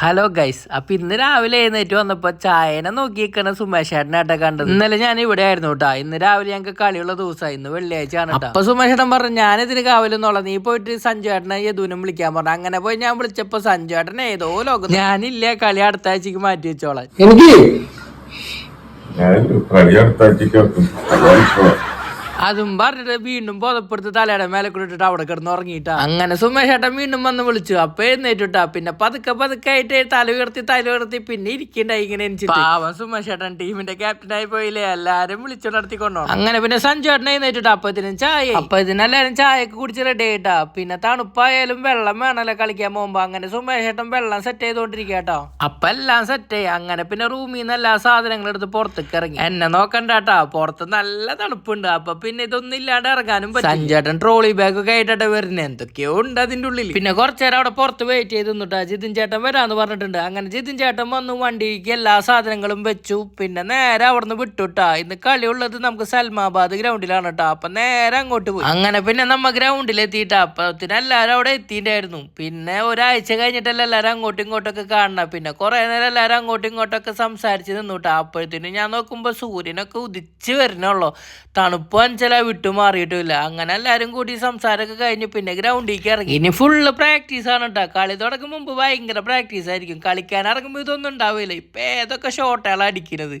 Hello guys അപ്പൊ ഇന്ന് രാവിലെ എഴുന്നേറ്റ് വന്നപ്പോ ചായനെ നോക്കിയിരിക്കണ സുമേഷ് ചേട്ടനാട്ടെ കണ്ടത്. ഇന്നലെ ഞാൻ ഇവിടെ ആയിരുന്നു കേട്ടാ ഇന്ന് രാവിലെ ഞങ്ങൾക്ക് കളിയുള്ള ദിവസമാണ് ഇന്ന് വെള്ളിയാഴ്ച ആണ് ട്ടോ. അപ്പൊ സുമേഷേട്ടൻ പറഞ്ഞു ഞാനിതിന് കാവലെന്നുള്ള നീ പോയിട്ട് സഞ്ജേട്ടനെ യദുവിനും വിളിക്കാൻ പറഞ്ഞു. അങ്ങനെ പോയി ഞാൻ വിളിച്ചപ്പോ സഞ്ജു ചേട്ടൻ ഏതോ ലോകം ഞാനില്ല കളി അടുത്ത ആഴ്ചക്ക് മാറ്റി വെച്ചോളാം. എനിക്ക്? ഞാൻ കളി അതാണിപ്പോ അതും പറഞ്ഞിട്ട് വീണ്ടും ബോധപ്പെടുത്ത് തലയുടെ മേലെ കൂടെ ഇട്ടിട്ട് അവിടെ കിടന്ന് ഉറങ്ങിയിട്ടാ. അങ്ങനെ സുമേഷ് ഏട്ടൻ വീണ്ടും വന്ന് വിളിച്ചു. അപ്പൊ എഴുന്നേറ്റിട്ടാ. പിന്നെ പതുക്കെ പതുക്കെ ആയിട്ട് തല ഉയർത്തി തല ഉയർത്തി. പിന്നെ ഇരിക്കണ്ടായി ഇങ്ങനെ പാവം സുമേഷ് ഏട്ടൻ ടീമിന്റെ ക്യാപ്റ്റൻ ആയി പോയില്ലേ? എല്ലാരും വിളിച്ചു നടത്തി അങ്ങനെ പിന്നെ സഞ്ജു ഏട്ടൻ എഴുന്നേറ്റിട്ടാ അപ്പൊ ഇതിനും ചായ അപ്പൊ ഇതിനെല്ലാരും ചായക്ക് കുടിച്ച് റെഡി ആയിട്ടാ. പിന്നെ തണുപ്പായാലും വെള്ളം വേണല്ലോ കളിക്കാൻ പോകുമ്പോ. അങ്ങനെ സുമേഷ് ഏട്ടൻ വെള്ളം സെറ്റ് ചെയ്തോണ്ടിരിക്കുക കേട്ടോ അപ്പൊ എല്ലാം സെറ്റ് ആയി. അങ്ങനെ പിന്നെ റൂമിൽ നിന്ന് എല്ലാ സാധനങ്ങളും എടുത്ത് പുറത്തേക്ക് ഇറങ്ങി. എന്നെ നോക്കണ്ടാട്ടാ. പുറത്ത് നല്ല തണുപ്പുണ്ട്. അപ്പൊ പിന്നെ ഇതൊന്നും ഇല്ലാണ്ട് ഇറങ്ങാനും പറ്റും സഞ്ജേട്ടൻ ട്രോളി ബാഗ് ഒക്കെ ആയിട്ടാ വരുന്നത് എന്തൊക്കെയോ ഉണ്ട് അതിന്റെ ഉള്ളിൽ പിന്നെ കുറച്ചേരം അവിടെ പുറത്ത് വെയിറ്റ് ചെയ്ത് നിന്നിട്ടാ ജിതിൻ ചേട്ടൻ വരാന്ന് പറഞ്ഞിട്ടുണ്ട്. അങ്ങനെ ജിതിൻ ചേട്ടൻ വന്നു വണ്ടിക്ക് എല്ലാ സാധനങ്ങളും വെച്ചു. പിന്നെ നേരെ അവിടുന്ന് വിട്ടുട്ടാ. ഇന്ന് കളി ഉള്ളത് നമുക്ക് സൽമാബാദ് ഗ്രൗണ്ടിലാണ് കേട്ടോ അപ്പൊ നേരെ അങ്ങോട്ട് പോയി. അങ്ങനെ പിന്നെ നമ്മ ഗ്രൗണ്ടിൽ എത്തിയിട്ടാ അപ്പത്തിന് എല്ലാരും അവിടെ എത്തിയിട്ടായിരുന്നു പിന്നെ ഒരാഴ്ച കഴിഞ്ഞിട്ടല്ല എല്ലാരും അങ്ങോട്ടും ഇങ്ങോട്ടൊക്കെ കാണണം പിന്നെ കുറെ നേരം എല്ലാരും അങ്ങോട്ടും ഇങ്ങോട്ടൊക്കെ സംസാരിച്ച് നിന്നുട്ടാ അപ്പോഴത്തേനും ഞാൻ നോക്കുമ്പോ സൂര്യനൊക്കെ ഉദിച്ച് വരണുള്ളൂ തണുപ്പ് അഞ്ചല വിട്ടു മാറിയിട്ടില്ല അങ്ങനെ എല്ലാരും കൂടി സംസാരമൊക്കെ കഴിഞ്ഞ് പിന്നെ ഗ്രൗണ്ടിലേക്ക് ഇറങ്ങി. ഇനി ഫുള്ള് പ്രാക്ടീസ് ആണ് കേട്ടോ കളി തുടങ്ങും മുമ്പ് ഭയങ്കര പ്രാക്ടീസ് ആയിരിക്കും. കളിക്കാൻ ഇറങ്ങുമ്പോൾ ഇതൊന്നും ഉണ്ടാവില്ല. ഇപ്പൊ ഏതൊക്കെ ഷോട്ടുകളാണ് അടിക്കുന്നത്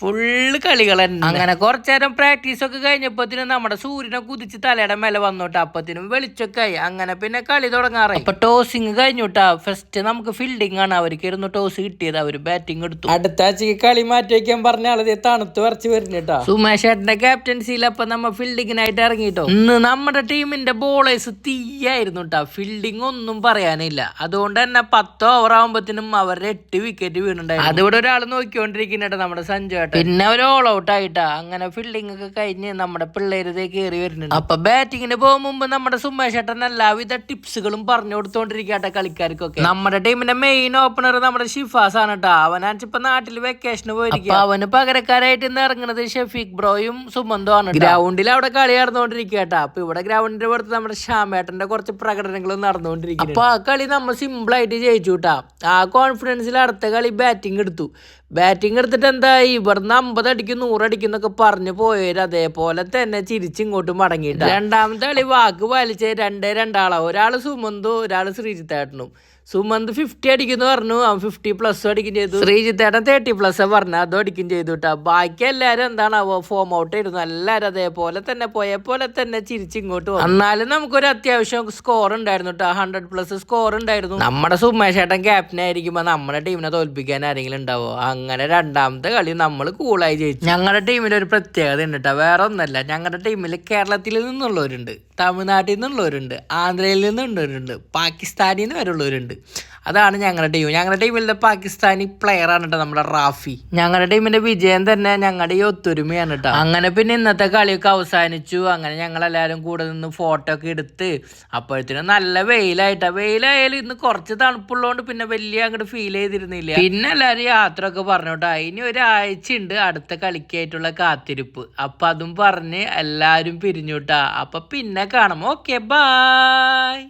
ഫുള്ള് കളികൾ തന്നെ. അങ്ങനെ കുറച്ചേരം പ്രാക്ടീസ് ഒക്കെ കഴിഞ്ഞപ്പോഴത്തേനും നമ്മുടെ സൂര്യനെ കുതിച്ച് തലയുടെ മേലെ വന്നോട്ടെ. അപ്പത്തിനും വെളിച്ചൊക്കെ ആയി. അങ്ങനെ പിന്നെ കളി തുടങ്ങാറായി. അപ്പൊ ടോസിങ് കഴിഞ്ഞുട്ടാ. ഫസ്റ്റ് നമുക്ക് ഫീൽഡിംഗ് ആണ്. അവർക്ക് ഇരുന്ന് ടോസ് കിട്ടിയത്. അവർ ബാറ്റിംഗ് എടുത്തു. അടുത്ത ആഴ്ചക്ക് കളി മാറ്റി വയ്ക്കാൻ പറഞ്ഞ ആളത് തണുത്ത് വരച്ച് വരുന്നേട്ടാ. സുമേഷ് ഏട്ടന്റെ ക്യാപ്റ്റൻസിയിൽ അപ്പൊ നമ്മ ഫീൽഡിങ്ങിനായിട്ട് ഇറങ്ങിട്ടോ? ഇന്ന് നമ്മുടെ ടീമിന്റെ ബോളേഴ്സ് തീയായിരുന്നു കേട്ടോ ഫീൽഡിംഗ് ഒന്നും പറയാനില്ല. അതുകൊണ്ട് തന്നെ പത്ത് ഓവർ ആകുമ്പോഴത്തേനും അവരുടെ എട്ട് വിക്കറ്റ് വീണുണ്ടായിരുന്നു. അതിവിടെ ഒരാൾ നോക്കിക്കൊണ്ടിരിക്കുന്നുണ്ട് നമ്മുടെ സഞ്ജു ഏട്ടാ പിന്നെ ഒരു ഓൾ ഔട്ട് ആയിട്ടാ. അങ്ങനെ ഫീൽഡിംഗ് ഒക്കെ കഴിഞ്ഞ് നമ്മുടെ പിള്ളേരുതേ കയറി വരുന്നുണ്ട്. അപ്പൊ ബാറ്റിങ്ങിന് പോകും മുമ്പ് നമ്മുടെ സുമേഷ് ഏട്ടൻ എല്ലാവിധ ടിപ്സുകളും പറഞ്ഞു കൊടുത്തോണ്ടിരിക്കട്ടെ കളിക്കാർക്കൊക്കെ. നമ്മുടെ ടീമിന്റെ മെയിൻ ഓപ്പണർ നമ്മുടെ ഷിഫാസ് ആണ് കേട്ടോ അവനാണിപ്പോ നാട്ടിൽ വെക്കേഷന് പോയിരിക്കും അവന് പകരക്കാരായിട്ട് ഇന്ന് ഇറങ്ങുന്നത് ഷെഫീഖ് ബ്രോയും സുമന്തും ആണ് ഗ്രൗണ്ടിൽ അവിടെ കളി നടന്നുകൊണ്ടിരിക്കുക കേട്ടോ. അപ്പൊ ഇവിടെ ഗ്രൗണ്ടിന്റെ പുറത്ത് നമ്മുടെ ശ്യാമേട്ടന്റെ കുറച്ച് പ്രകടനങ്ങളും നടന്നുകൊണ്ടിരിക്കും അപ്പൊ ആ കളി നമ്മൾ സിമ്പിൾ ആയിട്ട് ജയിച്ചു കേട്ടാ. ആ കോൺഫിഡൻസിൽ അടുത്ത കളി ബാറ്റിംഗ് എടുത്തു. ബാറ്റിംഗ് എടുത്തിട്ട് എന്തായി ഇവിടുന്ന് അമ്പത് അടിക്കും നൂറടിക്കും എന്നൊക്കെ പറഞ്ഞു പോയവര് അതേപോലെ തന്നെ ചിരിച്ചിങ്ങോട്ട് മടങ്ങിയിട്ട്. രണ്ടാമത്തെ കളി വാക്ക് പാലിച്ച് രണ്ടേ രണ്ടാളാ. ഒരാൾ സുമന്തു ഒരാൾ ശ്രീജിത്തേട്ടനും. സുമന്ത് ഫിഫ്റ്റി അടിക്കുന്നു പറഞ്ഞു. അവൻ ഫിഫ്റ്റി പ്ലസ് അടിക്കും ചെയ്തു. ശ്രീജിത്തേട്ടൻ തേർട്ടി പ്ലസ് പറഞ്ഞു. അതും അടിക്കും ചെയ്തു കേട്ടോ ബാക്കി എല്ലാവരും എന്താണാവോ? ഫോം ഔട്ട് ആയിരുന്നു. എല്ലാവരും അതേപോലെ തന്നെ പോയ പോലെ തന്നെ ചിരിച്ചിങ്ങോട്ട് വന്നു. എന്നാലും നമുക്കൊരു അത്യാവശ്യം സ്കോർ ഉണ്ടായിരുന്നു കേട്ടോ ഹൺഡ്രഡ് പ്ലസ് സ്കോർ ഉണ്ടായിരുന്നു. നമ്മുടെ സുമേഷ് ഏട്ടൻ ക്യാപ്റ്റൻ ആയിരിക്കുമ്പോൾ നമ്മുടെ ടീമിനെ തോൽപ്പിക്കാൻ ആരെങ്കിലും ഉണ്ടാവോ? അങ്ങനെ രണ്ടാമത്തെ കളി നമ്മൾ കൂളായി ജയിച്ചു. ഞങ്ങളുടെ ടീമിൽ ഒരു പ്രത്യേകത ഉണ്ട് കേട്ടോ വേറെ ഒന്നല്ല. ഞങ്ങളുടെ ടീമിൽ കേരളത്തിൽ നിന്നുള്ളവരുണ്ട്. തമിഴ്നാട്ടിൽ നിന്നുള്ളവരുണ്ട്. ആന്ധ്രയിൽ നിന്നുള്ളവരുണ്ട്. പാകിസ്ഥാനിൽ നിന്ന് വരെയുള്ളവരുണ്ട്. അതാണ് ഞങ്ങളുടെ ടീം ഞങ്ങളുടെ ടീമിലെ പാകിസ്ഥാനി പ്ലെയർ ആണ് കേട്ടോ നമ്മുടെ റാഫി. ഞങ്ങളുടെ ടീമിന്റെ വിജയം തന്നെ ഞങ്ങളുടെ ഈ ഒത്തൊരുമയാണ് കേട്ടോ അങ്ങനെ പിന്നെ ഇന്നത്തെ കളിയൊക്കെ അവസാനിച്ചു. അങ്ങനെ ഞങ്ങൾ എല്ലാവരും കൂടെ നിന്ന് ഫോട്ടോ ഒക്കെ എടുത്ത് അപ്പോഴത്തേനും നല്ല വെയിലായിട്ടാ. വെയിലായാലും ഇന്ന് കുറച്ച് തണുപ്പുള്ളതുകൊണ്ട് പിന്നെ വലിയ അങ്ങോട്ട് ഫീൽ ചെയ്തിരുന്നില്ല. പിന്നെ എല്ലാവരും യാത്ര ഒക്കെ പറഞ്ഞു കേട്ടോ ഇനി ഒരാഴ്ച ഉണ്ട് അടുത്ത കളിക്കായിട്ടുള്ള കാത്തിരിപ്പ്. അപ്പൊ അതും പറഞ്ഞ് എല്ലാവരും പിരിഞ്ഞു കേട്ടാ അപ്പൊ പിന്നെ കാണാം. Okay bye